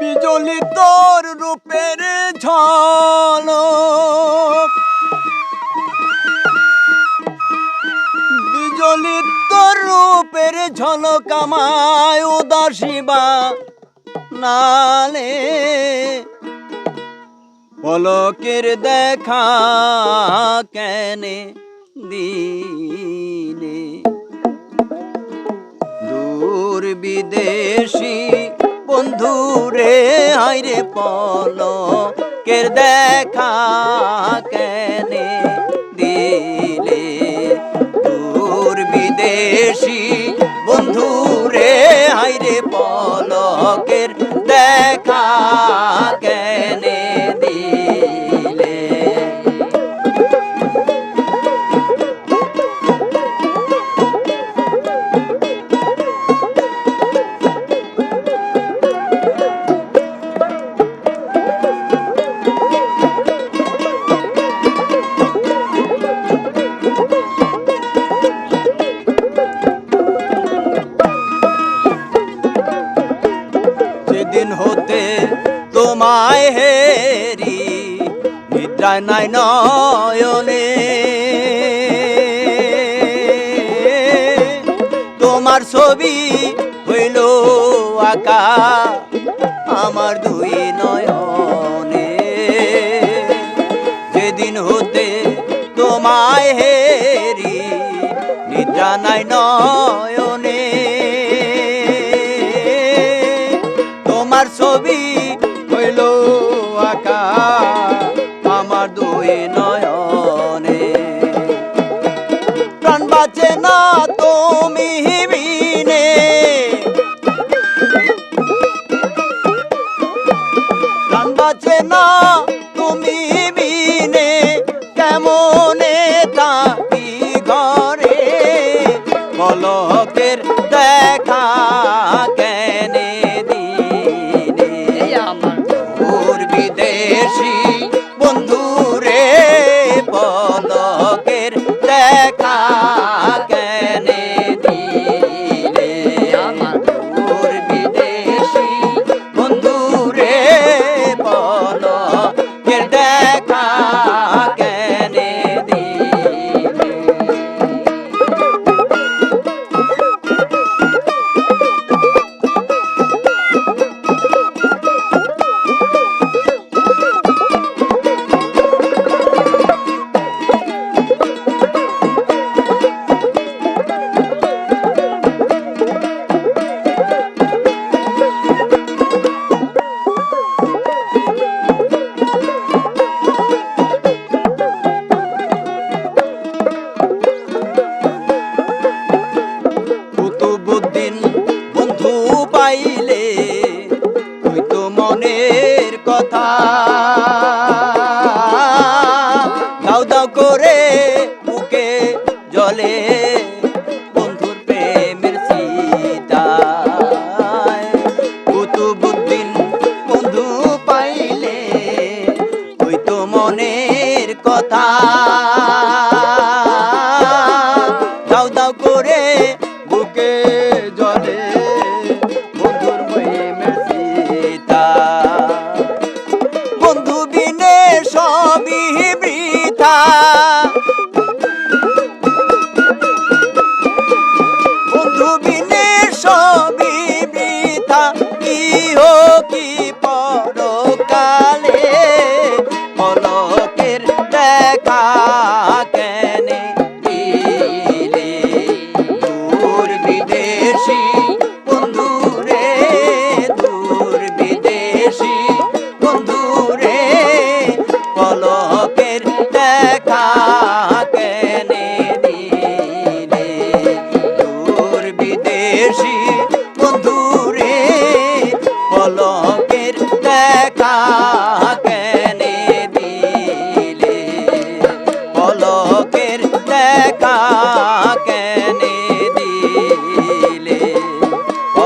বিজলি তোর রূপের ঝলক। বিজলি তোর রূপের ঝলক আমায় উদাসীবা নালে পলকের দেখা কেনে দিলে। দূর বিদেশি বন্ধু রে হাইরে পলকের দেখা কেনে দিলে? দূর বিদেশি বন্ধু রে হাইরে পলকের দেখা সেদিন হতে তোমায় হেরি নিদ্রা নাই নয়নে। তোমার ছবি হইল আকা, আমার দুই নয়নে। যেদিন হতে তোমায় হেরি, নিদ্রা নাই নয়নে। বিদেশি দাও করে বুকে জলে বন্ধুর প্রেমের সীতা কুতুবুদ্দিন বন্ধু পাইলে তুই তো মনের কথা। দাও করে বুকে বন্ধুর বৃথা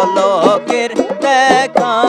পলকের দেখা